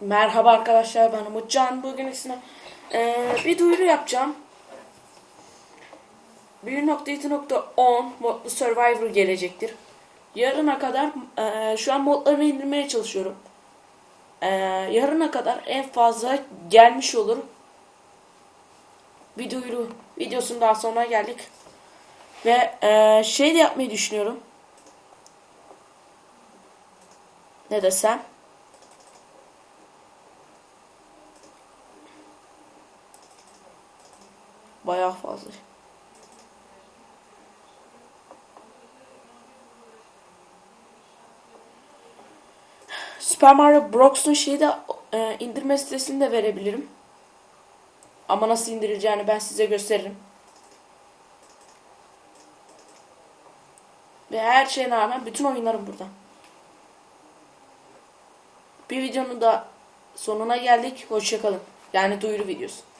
Merhaba arkadaşlar ben Umutcan. Bugün size eee, bir duyuru yapacağım. 1.2.10 modlu Survivor gelecektir. Yarına kadar eee, şu an modlarını indirmeye çalışıyorum. Eee, yarına kadar en fazla gelmiş olur. Bir duyuru videosunun daha sonuna geldik. Ve eee, şey de yapmayı düşünüyorum. Ne desem? Bayağı fazla. Super Mario Bros'un şeyi de e, indirme sitesini de verebilirim. Ama nasıl indirileceğini ben size gösteririm. Ve her şeye rağmen bütün oyunlarım burada. Bir videonun da sonuna geldik. Hoşçakalın. Yani duyuru videosu.